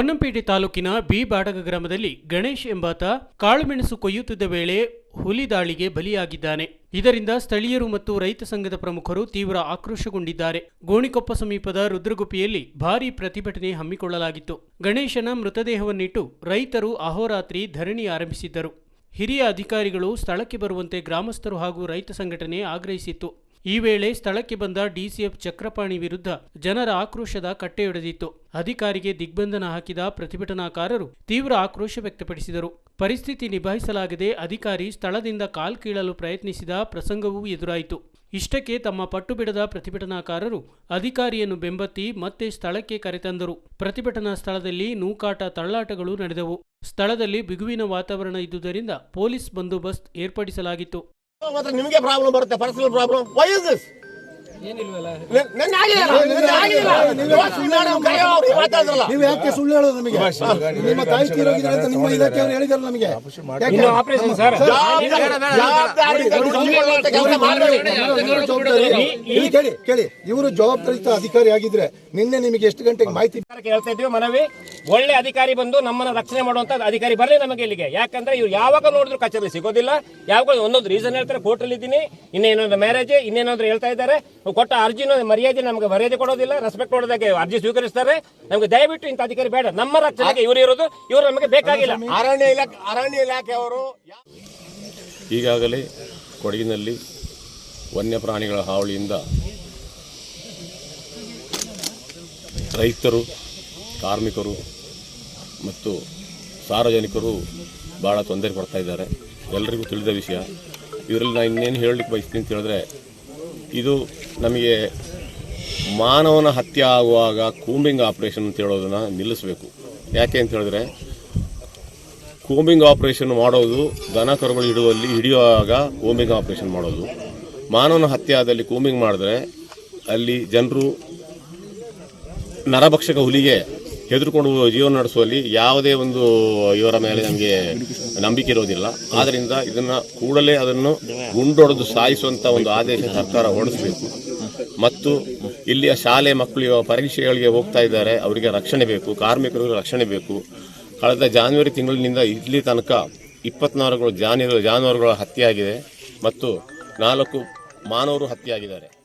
ಪೊನ್ನಂಪೇಟೆ ತಾಲೂಕಿನ ಬಿ ಬಾಡಗ ಗ್ರಾಮದಲ್ಲಿ ಗಣೇಶ್ ಎಂಬಾತ ಕಾಳುಮೆಣಸು ಕೊಯ್ಯುತ್ತಿದ್ದ ವೇಳೆ ಹುಲಿ ದಾಳಿಗೆ ಬಲಿಯಾಗಿದ್ದಾನೆ. ಇದರಿಂದ ಸ್ಥಳೀಯರು ಮತ್ತು ರೈತ ಸಂಘದ ಪ್ರಮುಖರು ತೀವ್ರ ಆಕ್ರೋಶಗೊಂಡಿದ್ದಾರೆ. ಗೋಣಿಕೊಪ್ಪ ಸಮೀಪದ ರುದ್ರಗುಪ್ಪಿಯಲ್ಲಿ ಭಾರೀ ಪ್ರತಿಭಟನೆ ಹಮ್ಮಿಕೊಳ್ಳಲಾಗಿತ್ತು. ಗಣೇಶನ ಮೃತದೇಹವನ್ನಿಟ್ಟು ರೈತರು ಅಹೋರಾತ್ರಿ ಧರಣಿ ಆರಂಭಿಸಿದ್ದರು. ಹಿರಿಯ ಅಧಿಕಾರಿಗಳು ಸ್ಥಳಕ್ಕೆ ಬರುವಂತೆ ಗ್ರಾಮಸ್ಥರು ಹಾಗೂ ರೈತ ಸಂಘಟನೆ ಆಗ್ರಹಿಸಿತ್ತು. ಈ ವೇಳೆ ಸ್ಥಳಕ್ಕೆ ಬಂದ ಡಿಸಿಎಫ್ ಚಕ್ರಪಾಣಿ ವಿರುದ್ಧ ಜನರ ಆಕ್ರೋಶದ ಕಟ್ಟೆಯೊಡೆದಿತ್ತು. ಅಧಿಕಾರಿಗೆ ದಿಗ್ಬಂಧನ ಹಾಕಿದ ಪ್ರತಿಭಟನಾಕಾರರು ತೀವ್ರ ಆಕ್ರೋಶ ವ್ಯಕ್ತಪಡಿಸಿದರು. ಪರಿಸ್ಥಿತಿ ನಿಭಾಯಿಸಲಾಗದೆ ಅಧಿಕಾರಿ ಸ್ಥಳದಿಂದ ಕಾಲ್ಕೀಳಲು ಪ್ರಯತ್ನಿಸಿದ ಪ್ರಸಂಗವೂ ಎದುರಾಯಿತು. ಇಷ್ಟಕ್ಕೆ ತಮ್ಮ ಪಟ್ಟು ಬಿಡದ ಪ್ರತಿಭಟನಾಕಾರರು ಅಧಿಕಾರಿಯನ್ನು ಬೆಂಬತ್ತಿ ಮತ್ತೆ ಸ್ಥಳಕ್ಕೆ ಕರೆತಂದರು. ಪ್ರತಿಭಟನಾ ಸ್ಥಳದಲ್ಲಿ ನೂಕಾಟ ತಳ್ಳಾಟಗಳು ನಡೆದವು. ಸ್ಥಳದಲ್ಲಿ ಬಿಗುವಿನ ವಾತಾವರಣ ಇದ್ದುದರಿಂದ ಪೊಲೀಸ್ ಬಂದೋಬಸ್ತ್ ಏರ್ಪಡಿಸಲಾಗಿತ್ತು. ಮಾತ್ರ ನಿಮಗೆ ಪ್ರಾಬ್ಲಮ್ ಬರುತ್ತೆ personal problem why is this ನೀವು ಯಾಕೆ ಸುಳ್ಳು ಹೇಳೋದು ನಮಗೆ? ನಿಮ್ಮ ತಾಯಿ ತೀರೋಗಿದ್ದಾರೆ ಅಂತ ನಿಮ್ಮ ಇಲಾಖೆಯವರು ಹೇಳಿದಾರೆ ನಮಗೆ? ಕೇಳಿ ಕೇಳಿ. ಇವರು ಜವಾಬ್ದಾರಿತ ಅಧಿಕಾರಿ ಆಗಿದ್ರೆ ನಿನ್ನೆ ನಿಮಗೆ ಎಷ್ಟು ಗಂಟೆಗೆ ಮಾಹಿತಿ ಹೇಳ್ತಾ ಇದ್ವಿ ಮನವಿ. ಒಳ್ಳೆ ಅಧಿಕಾರಿ ಬಂದು ನಮ್ಮನ್ನ ರಕ್ಷಣೆ ಮಾಡುವಂತ ಅಧಿಕಾರಿ ಬರಲಿ ನಮಗೆ ಇಲ್ಲಿಗೆ. ಯಾಕಂದ್ರೆ ಇವ್ರು ಯಾವಾಗ ನೋಡಿದ್ರು ಕಚೇರಿ ಸಿಗೋದಿಲ್ಲ. ಯಾವಾಗ ಒಂದೊಂದು ರೀಸನ್ ಹೇಳ್ತಾರೆ ಕೋರ್ಟಲ್ಲಿ ಇದ್ದೀನಿ. ಇನ್ನೇನೊಂದು ಮ್ಯಾರೇಜ್ ಇನ್ನೇನಾದ್ರು ಹೇಳ್ತಾ ಇದ್ದಾರೆ. ಕೊಟ್ಟ ಅರ್ಜಿನ ಮರ್ಯಾದೆ ನಮಗೆ ಮರ್ಯಾದೆ ಕೊಡೋದಿಲ್ಲ ರೆಸ್ಪೆಕ್ಟ್ ಕೊಡೋದಕ್ಕೆ ಅರ್ಜಿ ಸ್ವೀಕರಿಸ್ತಾರೆ. ನಮಗೆ ದಯವಿಟ್ಟು ಇಂಥ ಅಧಿಕಾರಿ ಬೇಡ. ನಮ್ಮ ರಕ್ಷಣೆಗೆ ಇವರು ಇರೋದು ಇವರು ನಮಗೆ ಬೇಕಾಗಿಲ್ಲ. ಅರಣ್ಯ ಇಲಾಖೆ ಅರಣ್ಯ ಇಲಾಖೆ ಅವರು ಈಗಾಗಲೇ ಕೊಡಗಿನಲ್ಲಿ ವನ್ಯಪ್ರಾಣಿಗಳ ಹಾವಳಿಯಿಂದ ರೈತರು ಕಾರ್ಮಿಕರು ಮತ್ತು ಸಾರ್ವಜನಿಕರು ಭಾಳ ತೊಂದರೆ ಪಡ್ತಾ ಇದ್ದಾರೆ. ಎಲ್ರಿಗೂ ತಿಳಿದ ವಿಷಯ. ಇದರಲ್ಲಿ ನಾನು ಇನ್ನೇನು ಹೇಳಲಿಕ್ಕೆ ಬಯಸ್ತೀನಿ ಅಂತ ಹೇಳಿದ್ರೆ ಇದು ನಮಗೆ ಮಾನವನ ಹತ್ಯೆ ಆಗುವಾಗ ಕೂಂಬಿಂಗ್ ಆಪರೇಷನ್ ಅಂತ ಹೇಳೋದನ್ನು ನಿಲ್ಲಿಸಬೇಕು. ಯಾಕೆ ಅಂತ ಹೇಳಿದ್ರೆ, ಕೂಂಬಿಂಗ್ ಆಪರೇಷನ್ ಮಾಡೋದು ದನ ಕರುಗಳು ಹಿಡುವಲ್ಲಿ ಹಿಡಿಯುವಾಗ ಕೂಂಬಿಂಗ್ ಆಪರೇಷನ್ ಮಾಡೋದು. ಮಾನವನ ಹತ್ಯೆ ಆದಲ್ಲಿ ಕೂಂಬಿಂಗ್ ಮಾಡಿದ್ರೆ ಅಲ್ಲಿ ಜನರು ನರಭಕ್ಷಕ ಹುಲಿಗೆ ಹೆದರ್ಕೊಂಡು ಜೀವನ ನಡೆಸುವಲ್ಲಿ ಯಾವುದೇ ಒಂದು ಇವರ ಮೇಲೆ ನಮಗೆ ನಂಬಿಕೆ ಇರೋದಿಲ್ಲ. ಆದ್ದರಿಂದ ಇದನ್ನ ಕೂಡಲೇ ಅದನ್ನು ಗುಂಡೊಡೆದು ಸಾಯಿಸುವಂತ ಒಂದು ಆದೇಶ ಸರ್ಕಾರ ಹೊರಡಿಸಬೇಕು. ಮತ್ತು ಇಲ್ಲಿಯ ಶಾಲೆ ಮಕ್ಕಳು ಪರೀಕ್ಷೆಗಳಿಗೆ ಹೋಗ್ತಾ ಇದ್ದಾರೆ, ಅವರಿಗೆ ರಕ್ಷಣೆ ಬೇಕು, ಕಾರ್ಮಿಕರಿಗೆ ರಕ್ಷಣೆ ಬೇಕು. ಕಳೆದ ಜಾನ್ವರಿ ತಿಂಗಳಿನಿಂದ ಇಲ್ಲಿ ತನಕ ಇಪ್ಪತ್ನಾಲ್ಕು ಜಾನುವಾರು, ಜಾನುವಾರುಗಳ ಹತ್ಯೆಯಾಗಿದೆ ಮತ್ತು ನಾಲ್ಕು ಮಾನವರು ಹತ್ಯೆಯಾಗಿದ್ದಾರೆ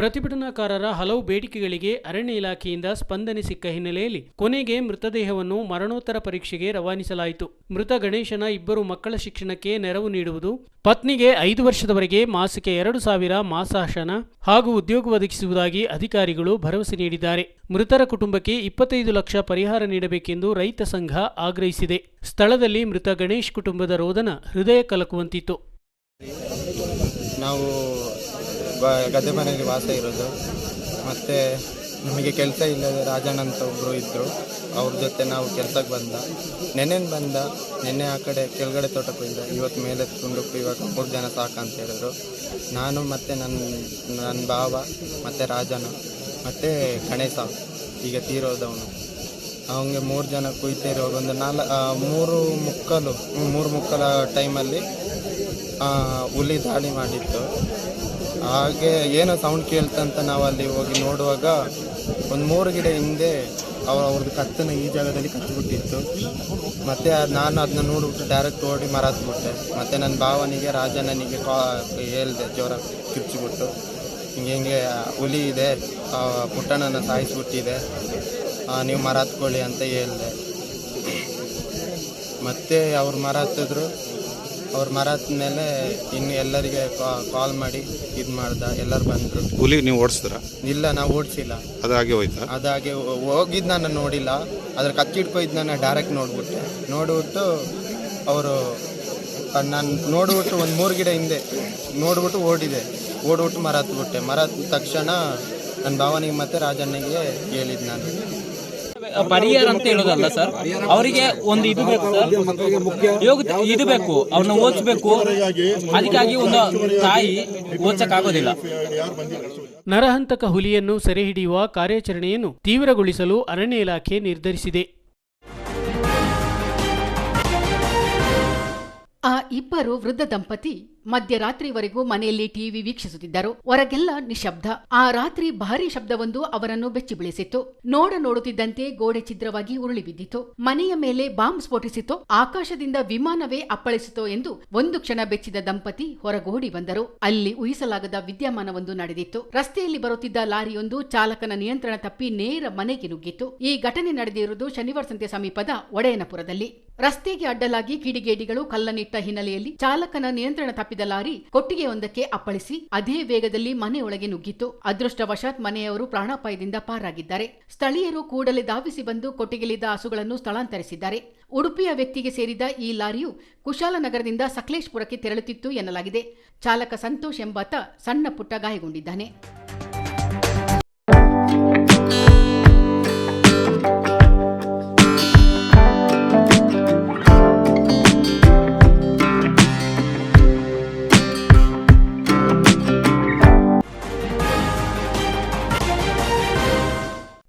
ಪ್ರತಿಭಟನಾಕಾರರ ಹಲವು ಬೇಡಿಕೆಗಳಿಗೆ ಅರಣ್ಯ ಇಲಾಖೆಯಿಂದ ಸ್ಪಂದನೆ ಸಿಕ್ಕ ಹಿನ್ನೆಲೆಯಲ್ಲಿ ಕೊನೆಗೆ ಮೃತದೇಹವನ್ನು ಮರಣೋತ್ತರ ಪರೀಕ್ಷೆಗೆ ರವಾನಿಸಲಾಯಿತು. ಮೃತ ಗಣೇಶನ ಇಬ್ಬರು ಮಕ್ಕಳ ಶಿಕ್ಷಣಕ್ಕೆ ನೆರವು ನೀಡುವುದು, ಪತ್ನಿಗೆ ಐದು ವರ್ಷದವರೆಗೆ ಮಾಸಿಕ ಎರಡು ಸಾವಿರ ಮಾಸಾಶನ ಹಾಗೂ ಉದ್ಯೋಗ ಒದಗಿಸುವುದಾಗಿ ಅಧಿಕಾರಿಗಳು ಭರವಸೆ ನೀಡಿದ್ದಾರೆ. ಮೃತರ ಕುಟುಂಬಕ್ಕೆ ಇಪ್ಪತ್ತೈದು ಲಕ್ಷ ಪರಿಹಾರ ನೀಡಬೇಕೆಂದು ರೈತ ಸಂಘ ಆಗ್ರಹಿಸಿದೆ. ಸ್ಥಳದಲ್ಲಿ ಮೃತ ಗಣೇಶ್ ಕುಟುಂಬದ ರೋದನ ಹೃದಯ ಕಲಕುವಂತಿತ್ತು. ನಾವು ಬ- ಗದ್ದೆ ಮನೆಯಲ್ಲಿ ವಾಸ ಇರೋದು. ಮತ್ತು ನಮಗೆ ಕೆಲಸ ಇಲ್ಲದ ರಾಜಣ್ಣ ಅಂತ ಒಬ್ಬರು ಇದ್ದರು ಅವ್ರ ಜೊತೆ ನಾವು ಕೆಲಸಕ್ಕೆ ಬಂದ. ನೆನ್ನೆನ್ ಬಂದ. ನೆನ್ನೆ ಆ ಕಡೆ ಕೆಳಗಡೆ ತೋಟಕ್ಕೆ ಹೋಗಿದ್ದ. ಇವತ್ತು ಮೇಲೆ ತುಂಡಕ್ಕೆ ಇವಾಗ ಮೂರು ಜನ ಸಾಕಂತ ಹೇಳಿದ್ರು. ನಾನು ಮತ್ತು ನನ್ನ ನನ್ನ ಭಾವ ಮತ್ತು ರಾಜನ ಮತ್ತು ಗಣೇಶ ಈಗ ತೀರೋದವನು. ಅವನಿಗೆ ಮೂರು ಜನ ಕುಯ್ತಿರೋ ಒಂದು ನಾಲ್ ಮೂರು ಮುಕ್ಕಲು, ಮೂರು ಮುಕ್ಕಲ ಟೈಮಲ್ಲಿ ಹುಲಿ ದಾಳಿ ಮಾಡಿತ್ತು. ಹಾಗೆ ಏನೋ ಸೌಂಡ್ ಕೇಳ್ತಂತ ನಾವು ಅಲ್ಲಿ ಹೋಗಿ ನೋಡುವಾಗ ಒಂದು ಮೂರು ಗಿಡ ಹಿಂದೆ ಅವ್ರ ಅವ್ರದ್ದು ಕತ್ತನ್ನು ಈ ಜಾಗದಲ್ಲಿ ಕತ್ತಿಬಿಟ್ಟಿತ್ತು ಮತ್ತು ನಾನು ಅದನ್ನ ನೋಡಿಬಿಟ್ಟು ಡೈರೆಕ್ಟ್ ಓಡಿ ಮರ ಹತ್ಬಿಟ್ಟೆ ಮತ್ತು ನನ್ನ ಭಾವನಿಗೆ ರಾಜನನಿಗೆ ಕಾ ಹೇಳ್ದೆ, ಜೋರ ಕಿರ್ಚಿಬಿಟ್ಟು. ಹಿಂಗೆ ಹಿಂಗೆ ಹುಲಿ ಇದೆ ಪುಟ್ಟಣ್ಣನ ಸಾಯಿಸ್ಬಿಟ್ಟಿದೆ. ನೀವು ಮರ ಹತ್ಕೊಳ್ಳಿ ಅಂತ ಹೇಳಿದೆ. ಮತ್ತು ಅವ್ರು ಮರ ಹತ್ತಿದ್ರು ಅವ್ರ ಮರದ ಮೇಲೆ ಇನ್ನು ಎಲ್ಲರಿಗೆ ಕಾಲ್ ಮಾಡಿ ಇದು ಮಾಡ್ದ ಎಲ್ಲರು ಬಂದರು. ಹುಲಿ ನೀವು ಓಡಿಸಿದ್ರ? ಇಲ್ಲ ನಾವು ಓಡಿಸಿಲ್ಲ. ಅದಾಗೆ ಹೋಯ್ತಾ? ಅದಾಗೆ ಹೋಗಿದ್ದು ನಾನು ನೋಡಿಲ್ಲ. ಅದ್ರ ಕತ್ತಿಡ್ಕೊಯ್ದು ನಾನು ಡೈರೆಕ್ಟ್ ನೋಡ್ಬಿಟ್ಟೆ. ನೋಡ್ಬಿಟ್ಟು ಅವರು ನಾನು ನೋಡ್ಬಿಟ್ಟು ಒಂದು ಮೂರು ಗಿಡ ಹಿಂದೆ ನೋಡ್ಬಿಟ್ಟು ಓಡಿದೆ. ಓಡ್ಬಿಟ್ಟು ಮರ ಹತ್ಬಿಟ್ಟೆ. ಮರ ಹತ್ತಿದ ತಕ್ಷಣ ನನ್ನ ಭಾವನಿಗೆ ಮತ್ತೆ ರಾಜಣ್ಣಗೆ ಹೇಳಿದ್ದು ನಾನು. ಪರಿಹಾರ ಅಂತ ಹೇಳೋದಲ್ಲ ಸರ್ ಅವರಿಗೆ ಒಂದು ಇದು ಬೇಕು ಸರ್ ಯೋಗ ಇದು ಬೇಕು, ಅವ್ರನ್ನ ಓದಿಸ್ಬೇಕು. ಅದಕ್ಕಾಗಿ ಒಂದು ತಾಯಿ ಓದ್ಸಕ್ಕಾಗೋದಿಲ್ಲ. ನರಹಂತಕ ಹುಲಿಯನ್ನು ಸೆರೆಹಿಡಿಯುವ ಕಾರ್ಯಾಚರಣೆಯನ್ನು ತೀವ್ರಗೊಳಿಸಲು ಅರಣ್ಯ ಇಲಾಖೆ ನಿರ್ಧರಿಸಿದೆ. ಆ ಇಬ್ಬರು ವೃದ್ಧ ದಂಪತಿ ಮಧ್ಯರಾತ್ರಿವರೆಗೂ ಮನೆಯಲ್ಲಿ ಟಿವಿ ವೀಕ್ಷಿಸುತ್ತಿದ್ದರು. ಹೊರಗೆಲ್ಲ ನಿಶಬ್ದ. ಆ ರಾತ್ರಿ ಭಾರಿ ಶಬ್ದವೊಂದು ಅವರನ್ನು ಬೆಚ್ಚಿ ಬೀಳಿಸಿತ್ತು. ನೋಡ ನೋಡುತ್ತಿದ್ದಂತೆ ಗೋಡೆ ಛಿದ್ರವಾಗಿ ಉರುಳಿ ಬಿದ್ದಿತು ಮನೆಯ ಮೇಲೆ ಬಾಂಬ್ ಸ್ಫೋಟಿಸಿತು ಆಕಾಶದಿಂದ ವಿಮಾನವೇ ಅಪ್ಪಳಿಸಿತೋ ಎಂದು ಒಂದು ಕ್ಷಣ ಬೆಚ್ಚಿದ ದಂಪತಿ ಹೊರಗೋಡಿ ಬಂದರು. ಅಲ್ಲಿ ಊಹಿಸಲಾಗದ ವಿದ್ಯಮಾನವೊಂದು ನಡೆದಿತ್ತು. ರಸ್ತೆಯಲ್ಲಿ ಬರುತ್ತಿದ್ದ ಲಾರಿಯೊಂದು ಚಾಲಕನ ನಿಯಂತ್ರಣ ತಪ್ಪಿ ನೇರ ಮನೆಗೆ ನುಗ್ಗಿತ್ತು. ಈ ಘಟನೆ ನಡೆದಿರುವುದು ಶನಿವಾರ ಸಂತೆ ಸಮೀಪದ ಒಡೆಯನಪುರದಲ್ಲಿ. ರಸ್ತೆಗೆ ಅಡ್ಡಲಾಗಿ ಕಿಡಿಗೇಡಿಗಳು ಕಲ್ಲನಿಟ್ಟ ಹಿನ್ನೆಲೆಯಲ್ಲಿ ಚಾಲಕನ ನಿಯಂತ್ರಣ ತಪ್ಪಿದ ಲಾರಿ ಕೊಟ್ಟಿಗೆಯೊಂದಕ್ಕೆ ಅಪ್ಪಳಿಸಿ ಅದೇ ವೇಗದಲ್ಲಿ ಮನೆಯೊಳಗೆ ನುಗ್ಗಿತ್ತು ಅದೃಷ್ಟವಶಾತ್ ಮನೆಯವರು ಪ್ರಾಣಾಪಾಯದಿಂದ ಪಾರಾಗಿದ್ದಾರೆ. ಸ್ಥಳೀಯರು ಕೂಡಲೇ ಧಾವಿಸಿ ಬಂದು ಕೊಟ್ಟಿಗೆಲಿದ್ದ ಹಸುಗಳನ್ನು ಸ್ಥಳಾಂತರಿಸಿದ್ದಾರೆ. ಉಡುಪಿಯ ವ್ಯಕ್ತಿಗೆ ಸೇರಿದ ಈ ಲಾರಿಯು ಕುಶಾಲನಗರದಿಂದ ಸಕಲೇಶ್ಪುರಕ್ಕೆ ತೆರಳುತ್ತಿತ್ತು ಎನ್ನಲಾಗಿದೆ. ಚಾಲಕ ಸಂತೋಷ್ ಎಂಬಾತ ಸಣ್ಣ ಪುಟ್ಟ ಗಾಯಗೊಂಡಿದ್ದಾನೆ.